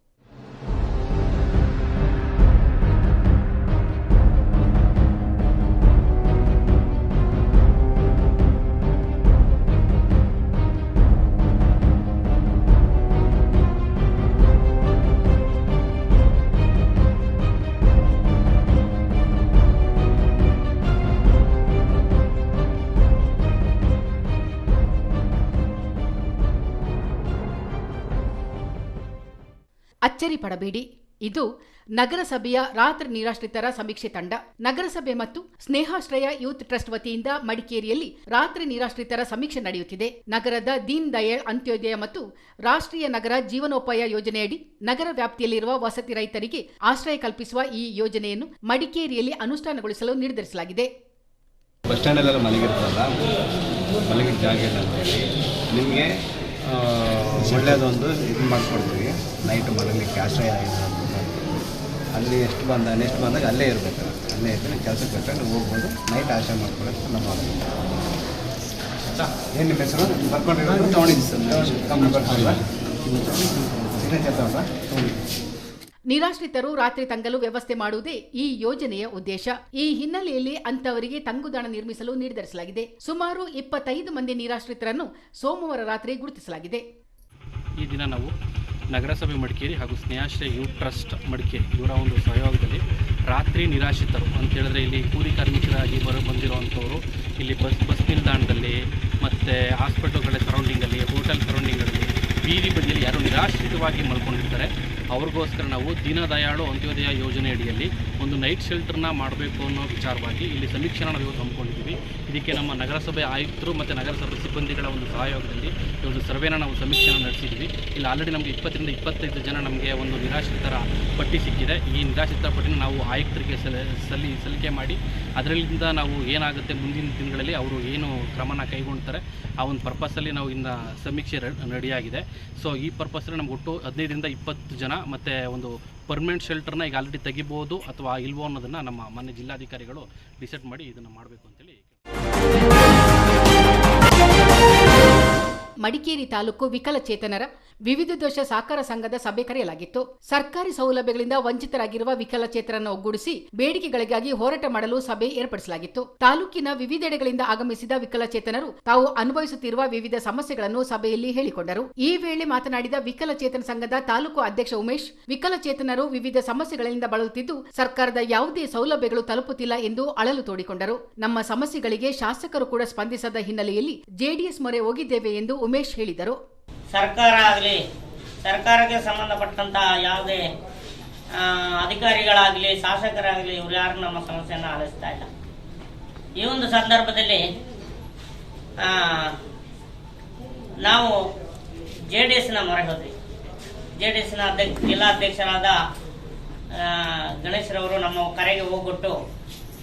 ಅಚ್ಚರಿ ಪಡಬೇಡಿ. ಇದು ನಗರಸಭೆಯ ರಾತ್ರಿ ನಿರಾಶ್ರಿತರ ಸಮೀಕ್ಷೆ ತಂಡ. ನಗರಸಭೆ ಮತ್ತು ಸ್ನೇಹಾಶ್ರಯ ಯೂತ್ ಟ್ರಸ್ಟ್ ವತಿಯಿಂದ ಮಡಿಕೇರಿಯಲ್ಲಿ ರಾತ್ರಿ ನಿರಾಶ್ರಿತರ ಸಮೀಕ್ಷೆ ನಡೆಯುತ್ತಿದೆ. ನಗರದ ದೀನ್ ದಯಾಳ್ ಅಂತ್ಯೋದಯ ಮತ್ತು ರಾಷ್ಟ್ರೀಯ ನಗರ ಜೀವನೋಪಾಯ ಯೋಜನೆಯಡಿ ನಗರ ವ್ಯಾಪ್ತಿಯಲ್ಲಿರುವ ವಸತಿ ರೈತರಿಗೆ ಆಶ್ರಯ ಕಲ್ಪಿಸುವ ಈ ಯೋಜನೆಯನ್ನು ಮಡಿಕೇರಿಯಲ್ಲಿ ಅನುಷ್ಠಾನಗೊಳಿಸಲು ನಿರ್ಧರಿಸಲಾಗಿದೆ. ಮಲಗಿರ್ತಲ್ಲ ಇಲ್ಲ ನಿಮಗೆ ಒಳ್ಳೆಯದೊಂದು ಇದು ಮಾಡಿಕೊಡ್ತೀವಿ. ನೈಟ್ ಮಲಗಲಿಕ್ಕೆ ಆಶ್ರಯ. ಅಲ್ಲಿ ಎಷ್ಟು ಬಂದ ನೆಕ್ಸ್ಟ್ ಬಂದಾಗ ಅಲ್ಲೇ ಇರಬೇಕು. ಅಲ್ಲೇ ಇದ್ದರೆ ಕೆಲಸಕ್ಕೆ ಬೇಕಾದ್ರೆ ಹೋಗ್ಬೋದು. ನೈಟ್ ಆಶ್ರಯ ಮಾಡ್ಕೊಳ್ಳೋಕೆ ನಮ್ಮ ಏನು ನಿಮ್ಮ ಹೆಸರು? ಬರ್ಕೊಂಡಿರೋದು ತೊಗೊಂಡಿದ್ದು ಸರ್. ಕಂಪ್ನಿ ಸಿಗ್ನೇಚರ್ ತಗೊಂಡ್ರ ತೊಗೊಂಡಿದ್ದು ನಿರಾಶ್ರಿತರು ರಾತ್ರಿ ತಂಗಲು ವ್ಯವಸ್ಥೆ ಮಾಡುವುದೇ ಈ ಯೋಜನೆಯ ಉದ್ದೇಶ. ಈ ಹಿನ್ನೆಲೆಯಲ್ಲಿ ಅಂತವರಿಗೆ ತಂಗುದಾಣ ನಿರ್ಮಿಸಲು ನಿರ್ಧರಿಸಲಾಗಿದೆ. ಸುಮಾರು ಇಪ್ಪತ್ತೈದು ಮಂದಿ ನಿರಾಶ್ರಿತರನ್ನು ಸೋಮವಾರ ರಾತ್ರಿ ಗುರುತಿಸಲಾಗಿದೆ. ಈ ದಿನ ನಾವು ನಗರಸಭೆ ಮಡಿಕೇರಿ ಹಾಗೂ ಸ್ನೇಹಾಶ್ರಯ ಯೂತ್ ಟ್ರಸ್ಟ್ ಮಡಿಕೇರಿ ಇವರ ಒಂದು ಸಹಯೋಗದಲ್ಲಿ ರಾತ್ರಿ ನಿರಾಶ್ರಿತರು ಅಂತ ಹೇಳಿದ್ರೆ ಇಲ್ಲಿ ಕೂಲಿ ಕಾರ್ಮಿಕರಾಗಿ ಬರ ಬಂದಿರುವಂಥವರು, ಇಲ್ಲಿ ಬಸ್ ಬಸ್ ನಿಲ್ದಾಣದಲ್ಲಿ ಮತ್ತು ಹಾಸ್ಪಿಟಲ್ಗಳ ಸರೌಂಡಿಂಗಲ್ಲಿ ಹೋಟೆಲ್ ಸರೌಂಡಿಂಗಲ್ಲಿ ಬೀದಿ ಬದಿಯಲ್ಲಿ ಯಾರು ನಿರಾಶ್ರಿತವಾಗಿ ಮಲ್ಕೊಂಡಿರ್ತಾರೆ. ಅವ್ರಿಗೋಸ್ಕರ ನಾವು ದೀನದಯಾಳು ಅಂತ್ಯೋದಯ ಯೋಜನೆ ಅಡಿಯಲ್ಲಿ ಒಂದು ನೈಟ್ ಶೆಲ್ಟರ್ನ ಮಾಡಬೇಕು ಅನ್ನೋ ವಿಚಾರವಾಗಿ ಇಲ್ಲಿ ಸಮೀಕ್ಷೆನ ನಾವು ಇವತ್ತು ಹಮ್ಮಿಕೊಂಡಿದ್ದೀವಿ. ಇದಕ್ಕೆ ನಮ್ಮ ನಗರಸಭೆ ಆಯುಕ್ತರು ಮತ್ತು ನಗರಸಭೆ ಸಿಬ್ಬಂದಿಗಳ ಒಂದು ಸಹಯೋಗದಲ್ಲಿ ಒಂದು ಸರ್ವೆನ ನಾವು ಸಮೀಕ್ಷೆನ ನಡೆಸಿದ್ದೀವಿ. ಇಲ್ಲಿ ಆಲ್ರೆಡಿ ನಮಗೆ ಇಪ್ಪತ್ತರಿಂದ ಇಪ್ಪತ್ತೈದು ಜನ ನಮಗೆ ಒಂದು ನಿರಾಶ್ರಿತರ ಪಟ್ಟಿ ಸಿಕ್ಕಿದೆ. ಈ ನಿರಾಶ್ರಿತರ ಪಟ್ಟಿನ ನಾವು ಆಯುಕ್ತರಿಗೆ ಸಲ, ಸಲ್ಲಿ, ಸಲ್ಲಿಕೆ ಮಾಡಿ ಅದರಿಂದ ನಾವು ಏನಾಗುತ್ತೆ ಮುಂದಿನ ದಿನಗಳಲ್ಲಿ ಅವರು ಏನು ಕ್ರಮನ ಕೈಗೊಳ್ತಾರೆ ಆ ಒಂದು ಪರ್ಪಸಲ್ಲಿ ನಾವು ಇನ್ನು ಸಮೀಕ್ಷೆ ರೆಡಿಯಾಗಿದೆ. ಸೊ ಈ ಪರ್ಪಸಲ್ಲಿ ನಮ್ಗೆ ಒಟ್ಟು ಹದಿನೈದರಿಂದ ಇಪ್ಪತ್ತು ಜನ ಮತ್ತು ಒಂದು ಪರ್ಮನೆಂಟ್ ಶೆಲ್ಟರ್ನ ಈಗ ಆಲ್ರೆಡಿ ತೆಗಿಬೋದು ಅಥವಾ ಇಲ್ವೋ ಅನ್ನೋದನ್ನು ನಮ್ಮ ಮಾನ್ಯ ಜಿಲ್ಲಾಧಿಕಾರಿಗಳು ಡಿಸೈಡ್ ಮಾಡಿ ಇದನ್ನು ಮಾಡಬೇಕು ಅಂತೇಳಿ ಮಡಿಕೇರಿ ತಾಲೂಕು ವಿಕಲಚೇತನರ ವಿವಿಧ ದೋಷ ಸಹಕಾರ ಸಂಘದ ಸಭೆ ಕರೆಯಲಾಗಿತ್ತು. ಸರ್ಕಾರಿ ಸೌಲಭ್ಯಗಳಿಂದ ವಂಚಿತರಾಗಿರುವ ವಿಕಲಚೇತನರನ್ನು ಒಗ್ಗೂಡಿಸಿ ಬೇಡಿಕೆಗಳಿಗಾಗಿ ಹೋರಾಟ ಮಾಡಲು ಸಭೆ ಏರ್ಪಡಿಸಲಾಗಿತ್ತು. ತಾಲೂಕಿನ ವಿವಿಧೆಡೆಗಳಿಂದ ಆಗಮಿಸಿದ ವಿಕಲಚೇತನರು ತಾವು ಅನುಭವಿಸುತ್ತಿರುವ ವಿವಿಧ ಸಮಸ್ಯೆಗಳನ್ನು ಸಭೆಯಲ್ಲಿ ಹೇಳಿಕೊಂಡರು. ಈ ವೇಳೆ ಮಾತನಾಡಿದ ವಿಕಲಚೇತನ ಸಂಘದ ತಾಲೂಕು ಅಧ್ಯಕ್ಷ ಉಮೇಶ್, ವಿಕಲಚೇತನರು ವಿವಿಧ ಸಮಸ್ಯೆಗಳಿಂದ ಬಳಲುತ್ತಿದ್ದು, ಸರ್ಕಾರದ ಯಾವುದೇ ಸೌಲಭ್ಯಗಳು ತಲುಪುತ್ತಿಲ್ಲ ಎಂದು ಅಳಲು ತೋಡಿಕೊಂಡರು. ನಮ್ಮ ಸಮಸ್ಯೆಗಳಿಗೆ ಶಾಸಕರು ಕೂಡ ಸ್ಪಂದಿಸದ ಹಿನ್ನೆಲೆಯಲ್ಲಿ ಜೆಡಿಎಸ್ ಮೊರೆ ಹೋಗಿದ್ದೇವೆ ಎಂದು ಉಮೇಶ್ ಹೇಳಿದರು. ಸರ್ಕಾರ ಆಗಲಿ, ಸರ್ಕಾರಕ್ಕೆ ಸಂಬಂಧಪಟ್ಟಂತಹ ಯಾವುದೇ ಅಧಿಕಾರಿಗಳಾಗಲಿ, ಶಾಸಕರಾಗಲಿ ಇವ್ರು ಯಾರು ನಮ್ಮ ಸಮಸ್ಯೆಯನ್ನು ಆಲಿಸ್ತಾ ಇಲ್ಲ. ಈ ಒಂದು ಸಂದರ್ಭದಲ್ಲಿ ನಾವು ಜೆ ಡಿ ಎಸ್ನ ಮೊರೆ ಹೋದ್ವಿ. ಜೆ ಡಿ ಎಸ್ನ ಅಧ್ಯಕ್ಷ ಜಿಲ್ಲಾಧ್ಯಕ್ಷರಾದ ಗಣೇಶ್ರವರು ನಮ್ಮ ಕರೆಗೆ ಹೋಗ್ಬಿಟ್ಟು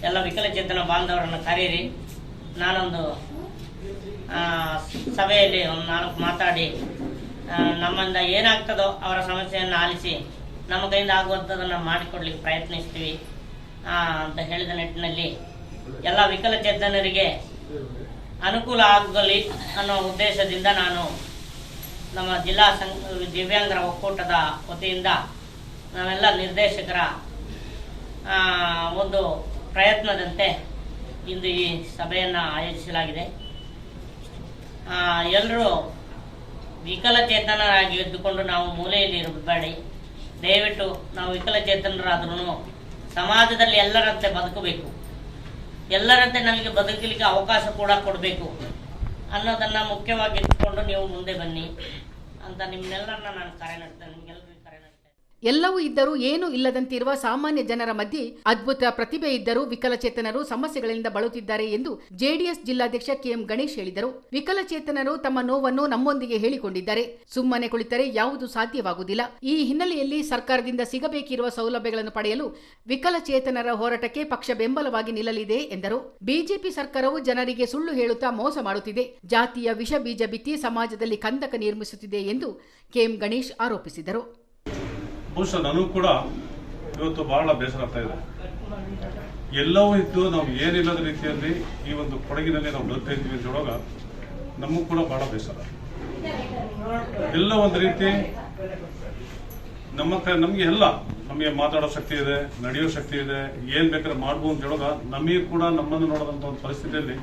ಎಲ್ಲ ವಿಕಲಚೇತನ ಬಾಂಧವರನ್ನು ಕರೀರಿ. ನಾನೊಂದು ಸಭೆಯಲ್ಲಿ ಒಂದು ನಾಲ್ಕು ಮಾತಾಡಿ. ನಮ್ಮಿಂದ ಏನಾಗ್ತದೋ ಅವರ ಸಮಸ್ಯೆಯನ್ನು ಆಲಿಸಿ ನಮ್ಮ ಕೈಯಿಂದ ಆಗುವಂಥದ್ದನ್ನು ಮಾಡಿಕೊಡ್ಲಿಕ್ಕೆ ಪ್ರಯತ್ನಿಸ್ತೀವಿ ಅಂತ ಹೇಳಿದ ನಿಟ್ಟಿನಲ್ಲಿ ಎಲ್ಲ ವಿಕಲಚೇತನರಿಗೆ ಅನುಕೂಲ ಆಗಲಿ ಅನ್ನೋ ಉದ್ದೇಶದಿಂದ ನಾನು ನಮ್ಮ ಜಿಲ್ಲಾ ಸಂಘ, ದಿವ್ಯಾಂಗರ ಒಕ್ಕೂಟದ ವತಿಯಿಂದ ನಾವೆಲ್ಲ ನಿರ್ದೇಶಕರ ಒಂದು ಪ್ರಯತ್ನದಂತೆ ಇಂದು ಈ ಸಭೆಯನ್ನು ಆಯೋಜಿಸಲಾಗಿದೆ. ಎಲ್ಲರೂ ವಿಕಲಚೇತನರಾಗಿ ಇದ್ದುಕೊಂಡು ನಾವು ಮೂಲೆಯಲ್ಲಿ ಇರಬೇಡಿ. ದಯವಿಟ್ಟು ನಾವು ವಿಕಲಚೇತನರಾದ್ರೂ ಸಮಾಜದಲ್ಲಿ ಎಲ್ಲರಂತೆ ಬದುಕಬೇಕು. ಎಲ್ಲರಂತೆ ನಮಗೆ ಬದುಕಲಿಕ್ಕೆ ಅವಕಾಶ ಕೂಡ ಕೊಡಬೇಕು. ಅನ್ನೋದನ್ನು ಮುಖ್ಯವಾಗಿ ಇಟ್ಟುಕೊಂಡು ನೀವು ಮುಂದೆ ಬನ್ನಿ ಅಂತ ನಿಮ್ಮನ್ನೆಲ್ಲರನ್ನ ನಾನು ಕರೆ ನೀಡ್ತೇನೆ. ನೀಡ್ತೇನೆ ಎಲ್ಲವೂ ಇದ್ದರೂ ಏನೂ ಇಲ್ಲದಂತಿರುವ ಸಾಮಾನ್ಯ ಜನರ ಮಧ್ಯೆ ಅದ್ಭುತ ಪ್ರತಿಭೆ ಇದ್ದರೂ ವಿಕಲಚೇತನರು ಸಮಸ್ಯೆಗಳಿಂದ ಬಳಲುತ್ತಿದ್ದಾರೆ ಎಂದು ಜೆಡಿಎಸ್ ಜಿಲ್ಲಾಧ್ಯಕ್ಷ ಕೆಎಂ ಗಣೇಶ್ ಹೇಳಿದರು. ವಿಕಲಚೇತನರು ತಮ್ಮ ನೋವನ್ನು ನಮ್ಮೊಂದಿಗೆ ಹೇಳಿಕೊಂಡಿದ್ದಾರೆ. ಸುಮ್ಮನೆ ಕುಳಿತರೆ ಯಾವುದು ಸಾಧ್ಯವಾಗುವುದಿಲ್ಲ. ಈ ಹಿನ್ನೆಲೆಯಲ್ಲಿ ಸರ್ಕಾರದಿಂದ ಸಿಗಬೇಕಿರುವ ಸೌಲಭ್ಯಗಳನ್ನು ಪಡೆಯಲು ವಿಕಲಚೇತನರ ಹೋರಾಟಕ್ಕೆ ಪಕ್ಷ ಬೆಂಬಲವಾಗಿ ನಿಲ್ಲಲಿದೆ ಎಂದರು. ಬಿಜೆಪಿ ಸರ್ಕಾರವು ಜನರಿಗೆ ಸುಳ್ಳು ಹೇಳುತ್ತಾ ಮೋಸ ಮಾಡುತ್ತಿದೆ. ಜಾತಿಯ ವಿಷ ಬೀಜ ಬಿತ್ತಿ ಸಮಾಜದಲ್ಲಿ ಕಂದಕ ನಿರ್ಮಿಸುತ್ತಿದೆ ಎಂದು ಕೆಎಂ ಗಣೇಶ್ ಆರೋಪಿಸಿದರು. ಬಹುಶಃ ನನಗೂ ಕೂಡ ಇವತ್ತು ಬಹಳ ಬೇಸರ ಆಗ್ತಾ ಇದೆ. ಎಲ್ಲವೂ ಇದ್ದು ನಾವು ಏನಿಲ್ಲದ ರೀತಿಯಲ್ಲಿ ಈ ಒಂದು ಕೊಡಗಿನಲ್ಲಿ ನಾವು ಬದುಕ್ತಾ ಇದ್ವಿ ಅಂತ ಹೇಳುವಾಗ ನಮಗೂ ಕೂಡ ಬಹಳ ಬೇಸರ. ಎಲ್ಲ ಒಂದು ರೀತಿ ನಮ್ಮ ನಮಗೆ ಎಲ್ಲ, ನಮಗೆ ಮಾತಾಡೋ ಶಕ್ತಿ ಇದೆ, ನಡೆಯೋ ಶಕ್ತಿ ಇದೆ, ಏನ್ ಬೇಕಾದ್ರೆ ಮಾಡ್ಬೋದು ಅಂತ ಹೇಳುವಾಗ ನಮಗೆ ಕೂಡ ನಮ್ಮನ್ನು ನೋಡದಂತ ಒಂದು ಪರಿಸ್ಥಿತಿಯಲ್ಲಿ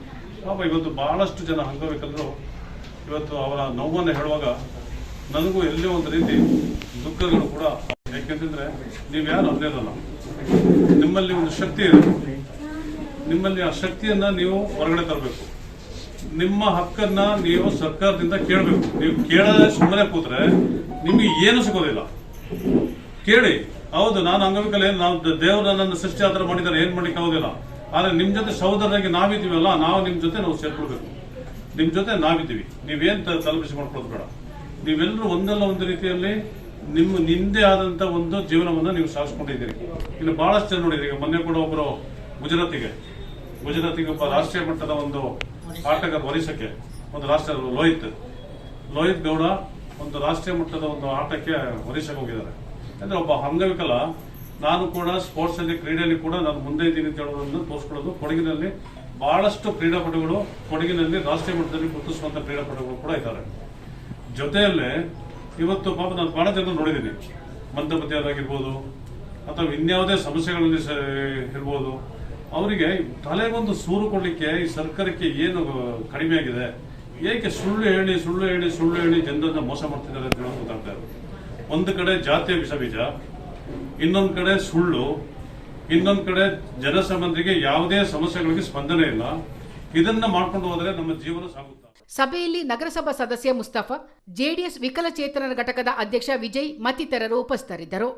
ಪಾಪ ಇವತ್ತು ಬಹಳಷ್ಟು ಜನ ಹಂಗಬೇಕಂದ್ರು ಇವತ್ತು ಅವರ ನೋವನ್ನು ಹೇಳುವಾಗ ನನಗೂ ಎಲ್ಲೇ ಒಂದು ರೀತಿ ದುಃಖಗಳು ಕೂಡ ಯಾಕೆಂತಂದ್ರೆ ನೀವ್ಯಾರು ಇರಲ್ಲ ನಿಮ್ಮಲ್ಲಿ ಒಂದು ಶಕ್ತಿ ಇದೆ. ನಿಮ್ಮಲ್ಲಿ ಆ ಶಕ್ತಿಯನ್ನ ನೀವು ಹೊರಗಡೆ ತರಬೇಕು. ನಿಮ್ಮ ಹಕ್ಕನ್ನ ನೀವು ಸರ್ಕಾರದಿಂದ ಕೇಳಬೇಕು. ನೀವು ಕೇಳದೆ ಸುಮ್ಮನೆ ಕೂತ್ರೆ ನಿಮಗೆ ಏನು ಸಿಗೋದಿಲ್ಲ. ಕೇಳಿ, ಹೌದು, ನಾನು ಅಂಗವಿಕಲ ಏನು ನಾವು ದೇವರು ನನ್ನನ್ನು ಸೃಷ್ಟಿ ಆತರ ಮಾಡಿದ್ದಾರೆ, ಏನ್ ಮಾಡ್ಲಿಕ್ಕೆ ಆಗೋದಿಲ್ಲ. ಆದ್ರೆ ನಿಮ್ ಜೊತೆ ಸಹೋದರರಾಗಿ ನಾವಿದ್ದೀವಲ್ಲ, ನಾವು ನಿಮ್ ಜೊತೆ ನಾವು ಸೇರ್ಕೊಳ್ಬೇಕು. ನಿಮ್ ಜೊತೆ ನಾವಿದ್ದೀವಿ. ನೀವೇನ್ ತಲುಪಿಸಿ ಮಾಡ್ಕೊಳ್ಳೋದು ಬೇಡ. ನೀವೆಲ್ಲರೂ ಒಂದಲ್ಲ ಒಂದು ರೀತಿಯಲ್ಲಿ ನಿಮ್ಮ ನಿಂದೆ ಆದಂತ ಒಂದು ಜೀವನವನ್ನು ನೀವು ಸಾಗಿಸ್ಕೊಂಡಿದ್ದೀರಿ. ಇನ್ನು ಬಹಳಷ್ಟು ಜನ ನೋಡಿದ್ರಿ ಮೊನ್ನೆ ಕೂಡ ಒಬ್ಬರು ಗುಜರಾತಿಗೆ ಗುಜರಾತಿಗೆ ಒಬ್ಬ ರಾಷ್ಟ್ರೀಯ ಮಟ್ಟದ ಒಂದು ಆಟಗಾರ ವರಿಸಕ್ಕೆ ಒಂದು ರಾಷ್ಟ್ರ, ಲೋಹಿತ್. ಲೋಹಿತ್ ಗೌಡ ಒಂದು ರಾಷ್ಟ್ರೀಯ ಮಟ್ಟದ ಒಂದು ಆಟಕ್ಕೆ ವರಿಸಕ್ಕೆ ಹೋಗಿದ್ದಾರೆ. ಅಂದ್ರೆ ಒಬ್ಬ ಅಂಗವಿಕಲ, ನಾನು ಕೂಡ ಸ್ಪೋರ್ಟ್ಸ್ ಅಲ್ಲಿ ಕ್ರೀಡೆಯಲ್ಲಿ ಕೂಡ ನಾನು ಮುಂದೆ ಇದ್ದೀನಿ ಅಂತ ಹೇಳೋದನ್ನು ತೋರಿಸ್ಕೊಳ್ಳೋದು. ಕೊಡಗಿನಲ್ಲಿ ಬಹಳಷ್ಟು ಕ್ರೀಡಾಪಟುಗಳು ಕೊಡಗಿನಲ್ಲಿ ರಾಷ್ಟ್ರೀಯ ಮಟ್ಟದಲ್ಲಿ ಗುರುತಿಸುವಂತ ಕ್ರೀಡಾಪಟುಗಳು ಕೂಡ ಇದ್ದಾರೆ. ಜೊತೆಯಲ್ಲೇ ಇವತ್ತು ಪಾಪ ನಾನು ಬಹಳ ಜನ ನೋಡಿದ್ದೀನಿ. ಮಂದಮತಿಯರಾಗಿರ್ಬೋದು ಅಥವಾ ಇನ್ಯಾವುದೇ ಸಮಸ್ಯೆಗಳಲ್ಲಿ ಇರ್ಬೋದು. ಅವರಿಗೆ ತಲೆಗೊಂದು ಸೂರು ಕೊಡಲಿಕ್ಕೆ ಈ ಸರ್ಕಾರಕ್ಕೆ ಏನು ಕಡಿಮೆ ಆಗಿದೆ? ಏಕೆ ಸುಳ್ಳು ಹೇಳಿ ಸುಳ್ಳು ಹೇಳಿ ಸುಳ್ಳು ಹೇಳಿ ಜನರನ್ನ ಮೋಸ ಮಾಡ್ತಿದ್ದಾರೆ ಅಂತ ಹೇಳೋದು ಗೊತ್ತಾಗ್ತಾ ಇದೆ ಒಂದು ಕಡೆ ಜಾತಿಯ ವಿಷ ಬೀಜ, ಇನ್ನೊಂದು ಕಡೆ ಸುಳ್ಳು, ಇನ್ನೊಂದು ಕಡೆ ಜನಸಾಮಾನ್ಯರಿಗೆ ಯಾವುದೇ ಸಮಸ್ಯೆಗಳಿಗೆ ಸ್ಪಂದನೆ ಇಲ್ಲ. ಇದನ್ನ ಮಾಡ್ಕೊಂಡು ಹೋದರೆ ನಮ್ಮ ಜೀವನ ಸಾಗುತ್ತೆ ಸಭೆಯಲ್ಲಿ ನಗರಸಭಾ ಸದಸ್ಯ ಮುಸ್ತಫಾ ಜೆಡಿಎಸ್ ವಿಕಲಚೇತನರ ಘಟಕದ ಅಧ್ಯಕ್ಷ ವಿಜಯ್ ಮತ್ತಿತರರು ಉಪಸ್ಥಿತರಿದ್ದರು.